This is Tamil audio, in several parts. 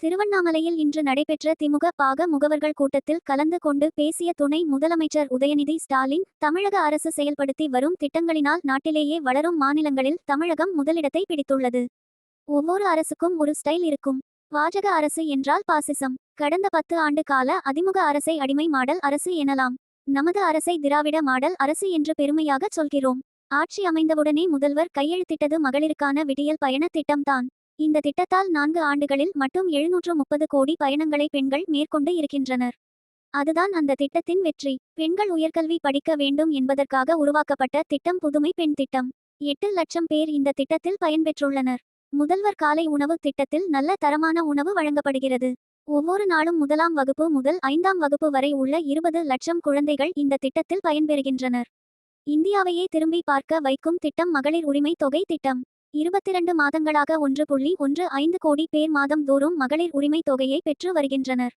திருவண்ணாமலையில் இன்று நடைபெற்ற திமுக பாக முகவர்கள் கூட்டத்தில் கலந்து கொண்டு பேசிய துணை முதலமைச்சர் உதயநிதி ஸ்டாலின் தமிழக அரசு செயல்படுத்தி வரும் திட்டங்களினால் நாட்டிலேயே வளரும் மாநிலங்களில் தமிழகம் முதலிடத்தை பிடித்துள்ளது. ஒவ்வொரு அரசுக்கும் ஒரு ஸ்டைல் இருக்கும். வாஜக அரசு என்றால் பாசிசம். கடந்த பத்து ஆண்டு கால அதிமுக அரசை அடிமை மாடல் அரசு எனலாம். நமது அரசை திராவிட மாடல் அரசு என்று பெருமையாக சொல்கிறோம். ஆட்சி அமைந்தவுடனே முதல்வர் கையெழுத்திட்டது மகளிருக்கான விடியல் பயண திட்டம்தான். இந்த திட்டத்தால் நான்கு ஆண்டுகளில் மட்டும் எழுநூற்று முப்பது கோடி பயணங்களை பெண்கள் மேற்கொண்டு இருக்கின்றனர். அதுதான் அந்த திட்டத்தின் வெற்றி. பெண்கள் உயர்கல்வி படிக்க வேண்டும் என்பதற்காக உருவாக்கப்பட்ட திட்டம் புதுமை பெண் திட்டம். எட்டு லட்சம் பேர் இந்த திட்டத்தில் பயன்பெற்றுள்ளனர். முதல்வர் காலை உணவு திட்டத்தில் நல்ல தரமான உணவு வழங்கப்படுகிறது. ஒவ்வொரு நாளும் முதலாம் வகுப்பு முதல் ஐந்தாம் வகுப்பு வரை உள்ள இருபது லட்சம் குழந்தைகள் இந்த திட்டத்தில் பயன்பெறுகின்றனர். இந்தியாவையே திரும்பி பார்க்க வைக்கும் திட்டம் மகளிர் உரிமை தொகை திட்டம். இருபத்திரண்டு மாதங்களாக ஒன்று புள்ளி ஒன்று ஐந்து கோடி பேர் மாதம் தோறும் மகளிர் உரிமை தொகையை பெற்று வருகின்றனர்.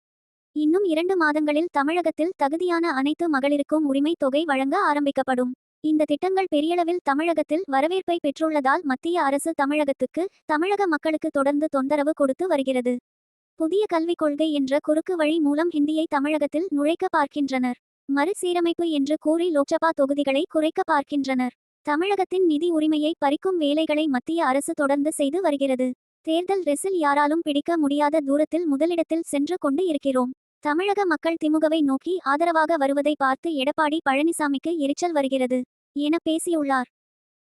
இன்னும் இரண்டு மாதங்களில் தமிழகத்தில் தகுதியான அனைத்து மகளிருக்கும் உரிமை தொகை வழங்க ஆரம்பிக்கப்படும். இந்த திட்டங்கள் பெரியளவில் தமிழகத்தில் வரவேற்பை பெற்றுள்ளதால் மத்திய அரசு தமிழகத்துக்கு தமிழக மக்களுக்கு தொடர்ந்து தொந்தரவு கொடுத்து வருகிறது. புதிய கல்விக் கொள்கை என்ற குறுக்கு வழி மூலம் ஹிந்தியை தமிழகத்தில் நுழைக்க பார்க்கின்றனர். மறுசீரமைப்பு என்று கூறி லோக்சபா தொகுதிகளை குறைக்க பார்க்கின்றனர். தமிழகத்தின் நிதி உரிமையை பறிக்கும் வேலைகளை மத்திய அரசு தொடர்ந்து செய்து வருகிறது. தேர்தல் ரெஸில் யாராலும் பிடிக்க முடியாத தூரத்தில் முதலிடத்தில் சென்று கொண்டு இருக்கிறோம். தமிழக மக்கள் திமுகவை நோக்கி ஆதரவாக வருவதை பார்த்து எடப்பாடி பழனிசாமிக்கு எரிச்சல் வருகிறது. என பேசியுள்ளார்.